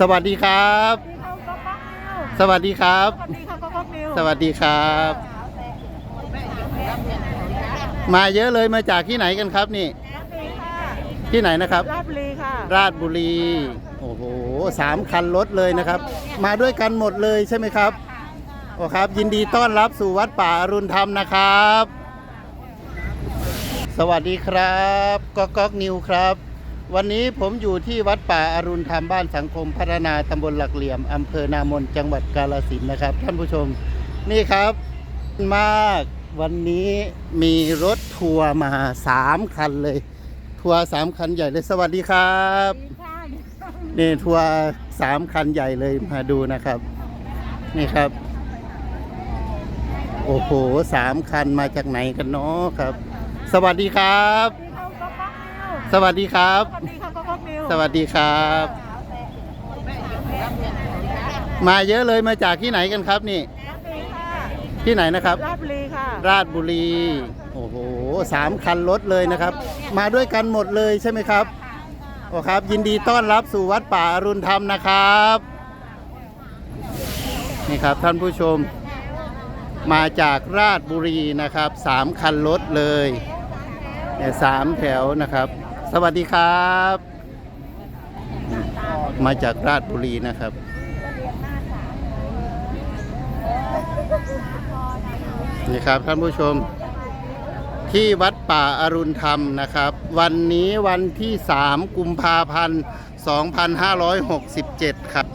สวัสดีครับ สวัสดีครับสวัสดีค่ะก๊อกนิวสวัสดีครับ มาเยอะเลยมาจากที่ไหนกันครับนี่ราชบุรีค่ะที่ไหนนะครับ ราชบุรีค่ะ ราชบุรี โอ้โหสามคันรถเลยนะครับ มาด้วยกันหมดเลยใช่ไหมครับ โอ้ครับ ยินดีต้อนรับสู่วัดป่าอรุณธรรมนะครับ สวัสดีครับ ก๊อกก๊อกนิวครับ วันนี้ผมอยู่ที่วัดป่าอรุณธรรมบ้านสังคมพัฒนาตำบลหลักเหลี่ยมอำเภอนามนจังหวัดกาฬสินธุ์นะครับ ท่านผู้ชมนี่ครับมากวันนี้มีรถทัวร์มาสามคันเลย ทัวร์สามคันใหญ่เลยสวัสดีครับนี่ทัวร์สามคันใหญ่เลยมาดูนะครับ นี่ครับ โอ้โหสามคันมาจากไหนกันเนาะครับ สวัสดีครับ สวัสดีครับสวัสดีค่ะก๊อกนิวสวัสดีครับ มาเยอะเลยมาจากที่ไหนกันครับนี่ราชบุรีค่ะที่ไหนนะครับราชบุรีค่ะราชบุรี โอ้โหสามคันรถเลยนะครับ มาด้วยกันหมดเลยใช่ไหมครับโอ้ครับ ยินดีต้อนรับสู่วัดป่าอรุณธรรมนะครับ นี่ครับท่านผู้ชม มาจากราชบุรีนะครับสามคันรถเลยเนี่ยสามแถวนะครับ สวัสดีครับ มาจากราชบุรีนะครับ นี่ครับท่านผู้ชมที่วัดป่าอรุณธรรมนะครับ วันนี้วันที่ 3 กุมภาพันธ์ 2567 ครับ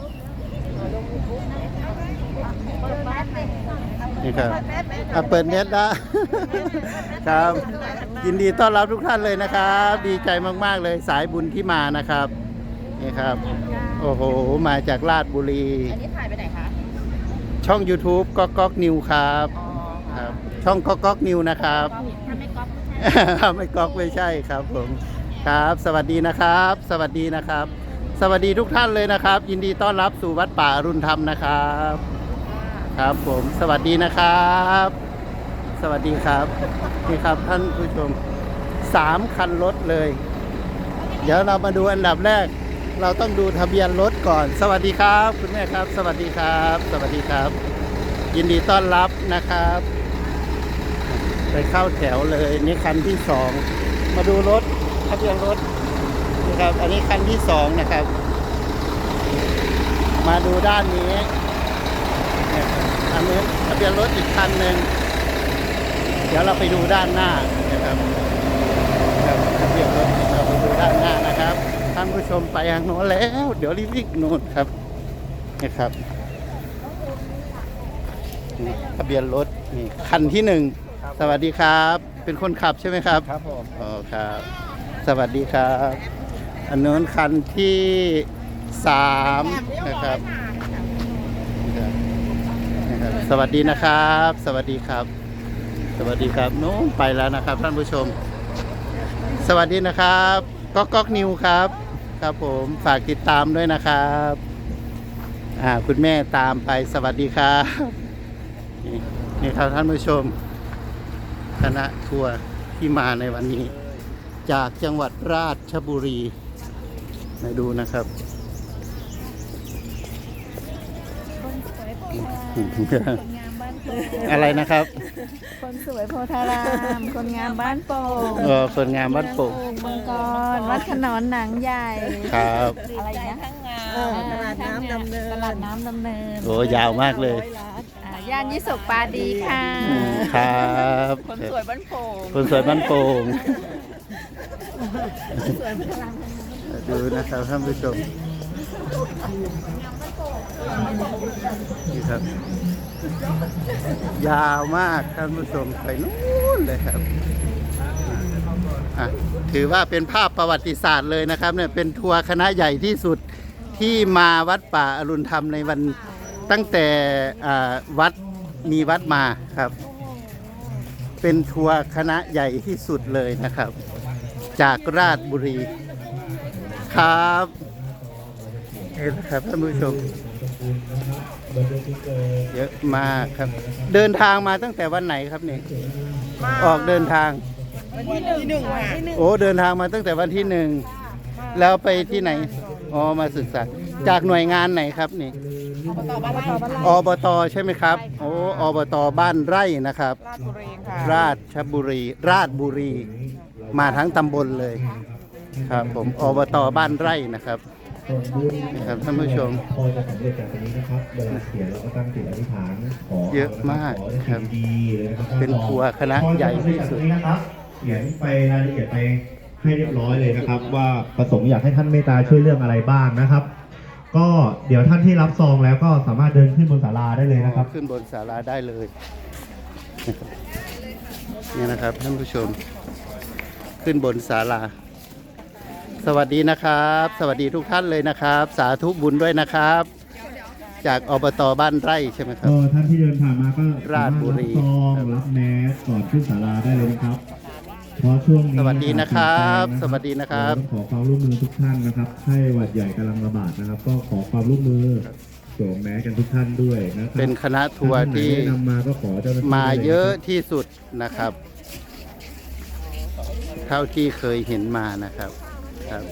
ครับอะเปิดเน็ตนะครับ ยินดีต้อนรับทุกท่านเลยนะครับ ดีใจมากๆเลยสายบุญที่มานะครับนี่ครับ โอ้โห มาจากราชบุรี อันนี้ถ่ายไปไหนคะช่อง YouTube ก๊อกก๊อกนิวครับอ๋อครับ ช่องก๊อกก๊อกนิวนะครับถ้าไม่ก๊อปไม่ก๊อกไม่ใช่ครับผมครับ สวัสดีนะครับ สวัสดีนะครับ สวัสดีทุกท่านเลยนะครับ ยินดีต้อนรับสู่วัดป่าอรุณธรรมนะครับ ครับผมสวัสดีนะครับ สวัสดีครับนี่ครับท่านผู้ชมสามคันรถเลย เดี๋ยวเรามาดูอันดับแรก เราต้องดูทะเบียนรถก่อน สวัสดีครับ คุณแม่ครับ สวัสดีครับ สวัสดีครับ ยินดีต้อนรับนะครับ ไปเข้าแถวเลยนี่คันที่สองมาดูรถทะเบียนรถนะครับ อันนี้คันที่สองนะครับ มาดูด้านนี้ เนี่ยอันนี้ทะเบียนรถอีกคันหนึ่งเดี๋ยวเราไปดูด้านหน้านะครับครับทะเบียนรถเราไปดูด้านหน้านะครับท่านผู้ชมไปทางโน้นแล้ว เดี๋ยวรีบวิ่งโน่นครับนะครับนี่ทะเบียนรถนี่คันที่หนึ่งสวัสดีครับ เป็นคนขับใช่ไหมครับครับผมอ๋อครับ สวัสดีครับ อันนู้นคันที่สามนะครับนะครับ สวัสดีนะครับ สวัสดีครับ สวัสดีครับนู้นไปแล้วนะครับท่านผู้ชม สวัสดีนะครับก๊อกก๊อกนิวครับ ครับผมฝากติดตามด้วยนะครับอ่าคุณแม่ตามไปสวัสดีครับนี่นี่ครับท่านผู้ชมคณะทัวร์ที่มาในวันนี้ จากจังหวัดราชบุรีมาดูนะครับ คนสวยโพธารามคนงามบ้านโป่งอะไรนะครับคนสวยโพธาราม คนงามบ้านโป่งเออคนงามวัดโป่งเมืองกรวัดขนอนหนังใหญ่ครับอะไรนะเออตลาดน้ำดำเนินตลาดน้ำดำเนินโอ้ยาวมากเลยอ่าย่านยิสุกปาดีค่ะ อืมครับคนสวยบ้านโป่งคนสวยบ้านโป่งดูนะครับท่านผู้ชม นี่ครับ ยาวมากท่านผู้ชมไปนู้นเลยครับถือว่าเป็นภาพประวัติศาสตร์เลยนะครับเนี่ยเป็นทัวร์คณะใหญ่ที่สุดที่มาวัดป่าอรุณธรรมในวันตั้งแต่อ่าวัดมีวัดมาครับ เป็นทัวร์คณะใหญ่ที่สุดเลยนะครับ จากราชบุรีครับนี่แหละครับท่านผู้ชม เยอะมากครับ เดินทางมาตั้งแต่วันไหนครับเนี่ยออกเดินทาง วันที่หนึ่งหนึ่งค่ะโอ้เดินทางมาตั้งแต่วันที่หนึ่งแล้วไปที่ไหนอ๋อมาศึกษาจากหน่วยงานไหนครับนี่อบตบ้านไร่อบตใช่ไหมครับโอ้อบตบ้านไร่นะครับราชบุรีค่ะราชบุรีราชบุรี มาทั้งตำบลเลยครับ ผมอบตบ้านไร่นะครับส่วนบุญ ครับท่านผู้ชมพอจะสำเร็จจากตรงนี้นะครับเวลาเขียนเราก็ตั้งจิตอธิษฐานขอเยอะมากขอให้สิ่งดีๆเลยนะครับเป็นครัวคณะใหญ่ที่สุดพอจะสำเร็จจากตรงนี้นะครับเขียนไปรายละเอียดไปให้เรียบร้อยเลยนะครับ ว่าประสงค์อยากให้ท่านเมตตาช่วยเรื่องอะไรบ้างนะครับ ก็เดี๋ยวท่านที่รับซองแล้วก็สามารถเดินขึ้นบนศาลาได้เลยนะครับ ขึ้นบนศาลาได้เลยนี่นะครับท่านผู้ชม ขึ้นบนศาลา สวัสดีนะครับ สวัสดีทุกท่านเลยนะครับ สาธุบุญด้วยนะครับ จากอบตบ้านไร่ใช่ไหมครับก็ท่านที่เดินผ่านมาก็ราชบุรี สามารถรับซองรับแมสก่อนขึ้นศาลาได้เลยนะครับเพราะช่วงนี้สวัสดีนะครับอากาศสวัสดีนะครับเดี๋ยวต้องขอความร่วมมือทุกท่านนะครับไข้หวัดใหญ่กำลังระบาดนะครับ ก็ขอความร่วมมือสวมแมสกันทุกท่านด้วยนะครับเป็นคณะทัวร์ที่ท่านไหนแนะนำมาก็ขอเจ้าหน้าที่มาเยอะได้ลที่สุดนะครับ เท่าที่เคยเห็นมานะครับ ครับ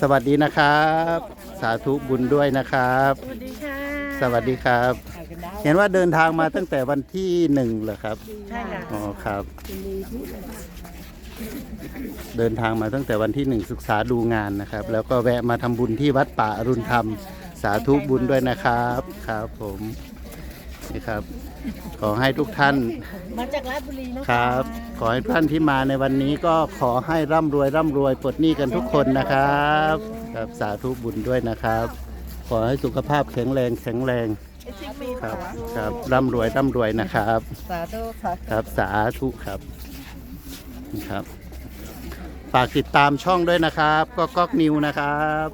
สวัสดีนะครับ สาธุบุญด้วยนะครับ สวัสดีค่ะสวัสดีครับ เห็นว่าเดินทางมาตั้งแต่วันที่หนึ่งเหรอครับ ใช่ค่ะอ๋อครับ เดินทางมาตั้งแต่วันที่หนึ่งศึกษาดูงานนะครับ แล้วก็แวะมาทำบุญที่วัดป่าอรุณธรรม สาธุบุญด้วยนะครับ ครับผม นี่ครับ ขอให้ทุกท่านมาจากราชบุรีนะคะครับ ขอให้ท่านที่มาในวันนี้ก็ขอให้ร่ำรวยร่ำรวยปลดหนี้กันทุกคนนะครับครับสาธุบุญด้วยนะครับ ขอให้สุขภาพแข็งแรงแข็งแรงไอซิมีครับครับร่ำรวยร่ำรวยนะครับสาธุค่ะครับสาธุครับนี่ครับฝากติดตามช่องด้วยนะครับก็ก๊อกนิวนะครับ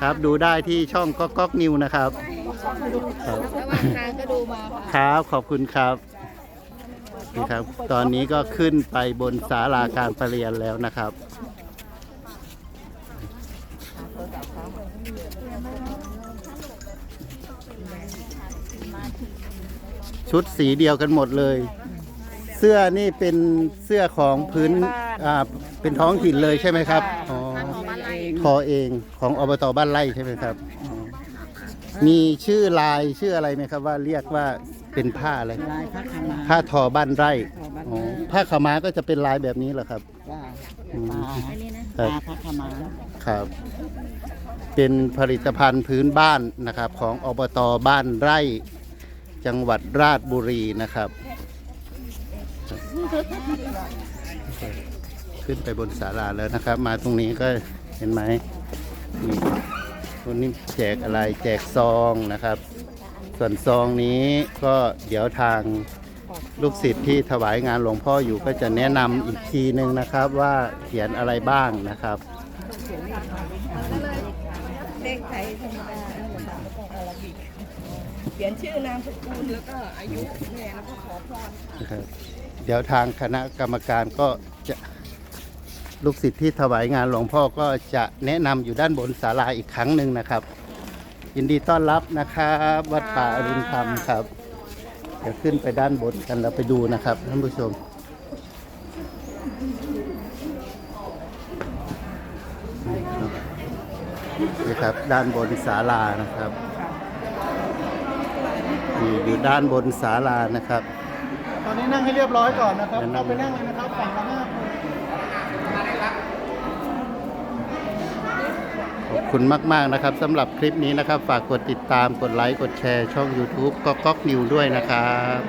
ครับดูได้ที่ช่องก็ก๊อกนิวนะครับ ครับระหว่างทางก็ดูมาค่ะครับขอบคุณครับนี่ครับ ตอนนี้ก็ขึ้นไปบนศาลาการประเรียนแล้วนะครับ ชุดสีเดียวกันหมดเลย เสื้อนี่เป็นเสื้อของพื้นอ่าเป็นท้องถิ่นเลยใช่ไหมครับอ๋อทอเองของอบตบ้านไร่ใช่ไหมครับอ๋อ มีชื่อลายชื่ออะไรไหมครับว่าเรียกว่าเป็นผ้าอะไร ลายพระคมาผ้าทอบ้านไร่ทอบ้านอ๋อไร่ผ้าขาวม้าก็จะเป็นลายแบบนี้เหรอครับว่าอืมปลาปลาพระคมาครับ เป็นผลิตภัณฑ์พื้นบ้านนะครับ ของอบตบ้านไร่ จังหวัดราชบุรีนะครับ ขึ้นไปบนศาลาแล้วนะครับ มาตรงนี้ก็เห็นไหมนี่ คนนี้แจกอะไรแจกซองนะครับ ส่วนซองนี้ก็เดี๋ยวทางลูกศิษย์ที่ถวายงานหลวงพ่ออยู่ก็จะแนะนำอีกทีนึงนะครับว่าเขียนอะไรบ้างนะครับเลขไทยธรรมดาแล้วก็อาราบิกเขียนชื่อนามสกุลแล้วก็อายุแม่แล้วก็ขอพรนะครับเดี๋ยวทางคณะกรรมการก็จะ ลูกศิษย์ที่ถวายงานหลวงพ่อก็จะแนะนำอยู่ด้านบนศาลาอีกครั้งหนึ่งนะครับ ยินดีต้อนรับนะครับวัดป่าอรุณธรรมครับเดี๋ยวขึ้นไปด้านบนกันเราไปดูนะครับท่านผู้ชมนี่ครับด้านบนศาลานะครับนี่อยู่ด้านบนศาลานะครับ ตอนนี้นั่งให้เรียบร้อยก่อนนะครับแนะนำเอาไปนั่งเลยนะครับฝั่งละห้าคน ขอบ คุณมากๆนะครับสำหรับคลิปนี้นะครับ ฝากกดติดตามกดไลค์กดแชร์ช่อง YouTube ก็ก๊อกนิวด้วยนะครับ